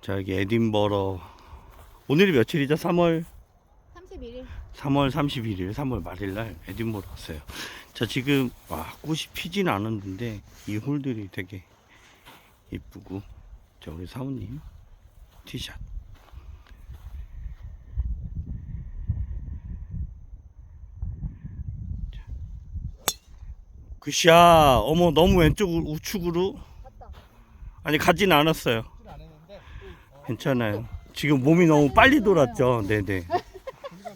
자 여기 에딘버러. 오늘이 며칠이죠? 3월? 31일 3월 31일 3월 말일날 에딘버러 왔어요. 자 지금 와 꽃이 피진 않았는데 이 홀들이 되게 이쁘고 자 우리 사모님 티샷. 자. 굿샷. 어머 너무 왼쪽 우측으로. 아니 가진 않았어요 괜찮아요. 지금 몸이 너무 빨리 돌았죠. 네네.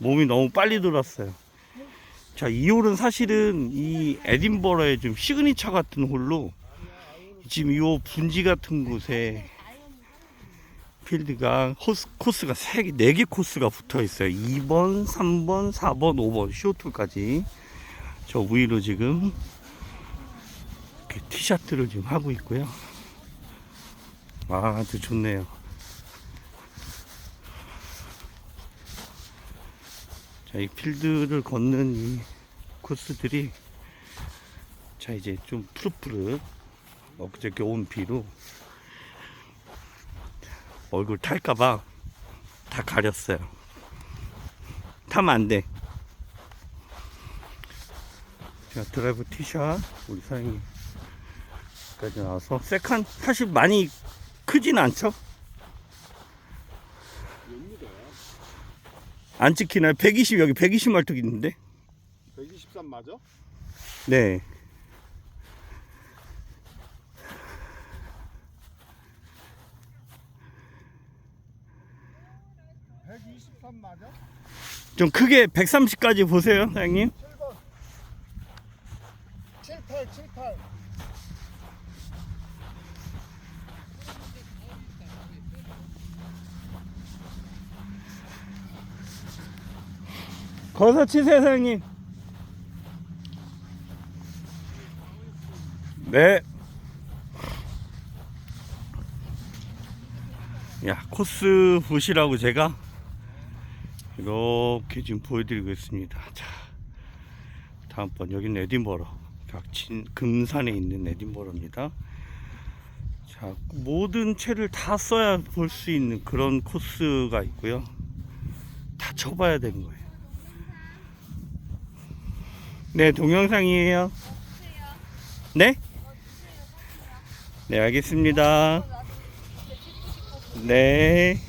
몸이 너무 빨리 돌았어요. 자, 이 홀은 사실은 이 에딘버러의 좀 시그니처 같은 홀로 지금 이 분지 같은 곳에 필드가 코스, 코스가 세 개, 네개 코스가 붙어 있어요. 2번, 3번, 4번, 5번, 쇼트까지. 저 위로 지금 티셔츠를 지금 하고 있고요. 아, 아주 좋네요. 자, 이 필드를 걷는 이 코스들이 자, 이제 좀 푸릇푸릇 엊그저께 온 비로 얼굴 탈까봐 다 가렸어요. 타면 안 돼. 자, 드라이브 티샷 우리 사장님까지 나와서 세컨 사실 많이 크진 않죠? 안 찍히나요? 120 여기 120 말뚝 있는데? 123 맞아? 네. (123) 맞아? 좀 크게 130까지 보세요, 사장님. 7번 78 78 거기서 치세요, 사장님. 네. 야, 코스 보시라고 제가 이렇게 지금 보여드리고 있습니다. 자, 다음번 여기는 에딘버러. 진 금산에 있는 에딘버러입니다. 자, 모든 채를 다 써야 볼 수 있는 그런 코스가 있고요. 다 쳐봐야 되는 거예요. 네, 동영상이에요. 네? 네, 알겠습니다. 네.